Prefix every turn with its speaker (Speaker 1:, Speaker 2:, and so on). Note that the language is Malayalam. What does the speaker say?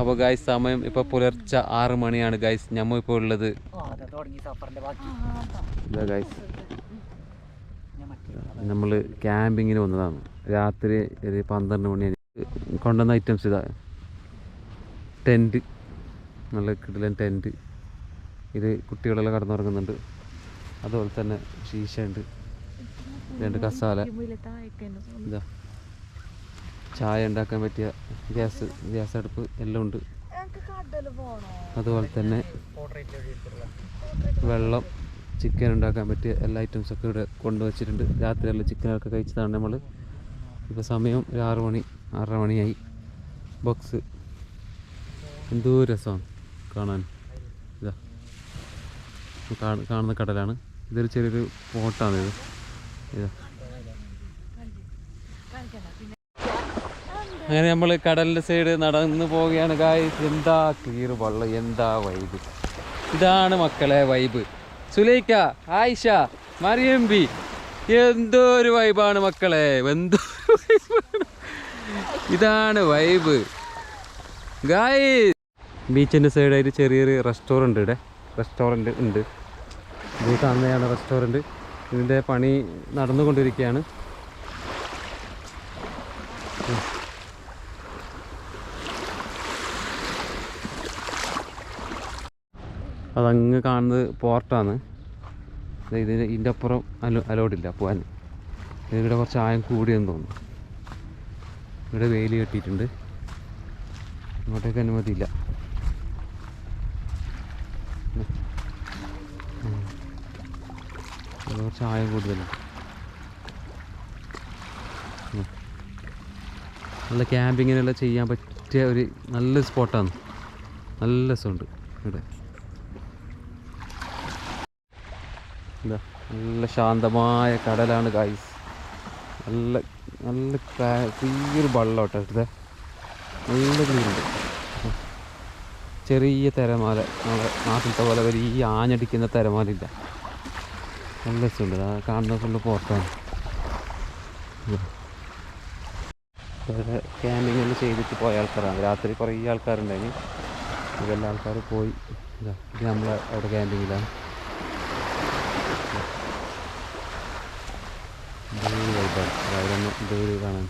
Speaker 1: അപ്പോൾ ഗായ്സ് സമയം ഇപ്പോൾ പുലർച്ചെ ആറ് മണിയാണ് ഗായ്സ് ഞമ്മ ഇപ്പോൾ ഉള്ളത്. ഇതാ ഗായ്സ് നമ്മൾ ക്യാമ്പിങ്ങിന് വന്നതാണ്. രാത്രി ഒരു പന്ത്രണ്ട് മണി കൊണ്ടുവന്ന ഐറ്റംസ് ഇതാ. ടെന്റ് നല്ല കിടിലൻ ടെന്റ് ഇത് കുട്ടികളെല്ലാം കടന്നുറങ്ങുന്നുണ്ട്. അതുപോലെ തന്നെ ശീശ ഉണ്ട്. രണ്ട് കസാല. ഇതാ. ചായ ഉണ്ടാക്കാൻ പറ്റിയ ഗ്യാസ് ഗ്യാസ് അടുപ്പ് എല്ലാം ഉണ്ട്. അതുപോലെ തന്നെ വെള്ളം ചിക്കൻ ഉണ്ടാക്കാൻ പറ്റിയ എല്ലാ ഐറ്റംസൊക്കെ ഇവിടെ കൊണ്ടുവച്ചിട്ടുണ്ട്. രാത്രിയെല്ലാം ചിക്കനൊക്കെ കഴിച്ചതാണ് നമ്മൾ ഇപ്പോൾ സമയം ഒരു ആറു മണി ആറര മണിയായി. ബോക്സ് എന്തോ രസമാണ് കാണാൻ. ഇതാ. കാണുന്ന കടലാണ്. ഇതൊരു ചെറിയൊരു പോട്ടാണ് ഇത്. ഇതാ അങ്ങനെ നമ്മൾ കടലിന്റെ സൈഡ് നടന്ന് പോവുകയാണ് ഗായ്സ് എന്താ ക്ലിയർ വെള്ളം എന്താ വൈബ് ഇതാണ് മക്കളെ വൈബ് സുലൈക്ക ആയിഷ മറിയം ബി എന്തോ ഒരു വൈബാണ് മക്കളെ. എന്തോ. ഇതാണ് വൈബ് ഗായ് ബീച്ചിന്റെ സൈഡായിട്ട് ചെറിയൊരു റെസ്റ്റോറന്റ് ഇവിടെ റെസ്റ്റോറന്റ് ഉണ്ട്. ഇത് കാണുന്നതാണ് റെസ്റ്റോറന്റ് ഇതിന്റെ പണി നടന്നുകൊണ്ടിരിക്കുകയാണ്. അതങ്ങ് കാണുന്നത് പോർട്ടാണ്. ഇതിന് ഇതിന്റെ അപ്പുറം അലോ അലോഡില്ല പോകാൻ ഇവിടെ കുറച്ച് ആയം കൂടിയെന്ന് തോന്നുന്നു. ഇവിടെ വേലി കെട്ടിയിട്ടുണ്ട്. ഇങ്ങോട്ടേക്ക് അനുമതിയില്ല. കുറച്ച് ആയം കൂടുതലുണ്ട്. ഉം. നല്ല ക്യാമ്പിങ്ങിനെല്ലാം ചെയ്യാൻ പറ്റിയ ഒരു നല്ല സ്പോട്ടാണ്. നല്ല രസമുണ്ട് ഇവിടെ. എന്താ നല്ല ശാന്തമായ കടലാണ് ഗായ്സ് നല്ല നല്ല ക്ലിയർ വള്ളം കേട്ടോ ഇവിടുത്തെ നല്ല ക്ലീനുണ്ട് ചെറിയ തിരമാല. നമ്മുടെ നാട്ടിലത്തെ പോലെ വലിയ ആഞ്ഞടിക്കുന്ന തിരമാലില്ല നല്ല രസമുണ്ട്. കാണുന്ന ഫുള്ള് പുറത്താണ്. ക്യാമ്പിങ് എല്ലാം ചെയ്തിട്ട് പോയ ആൾക്കാരാണ്. രാത്രി കുറേ ആൾക്കാരുണ്ടായിരുന്നു ഇതെല്ലാം ആൾക്കാർ പോയി. ഇത് നമ്മൾ അവിടെ ക്യാമ്പിങ്ങിലാണ് ഇതൊരു വൈബാണ് രാവിലെ ഒന്ന് ഇതൊരു കാണാൻ.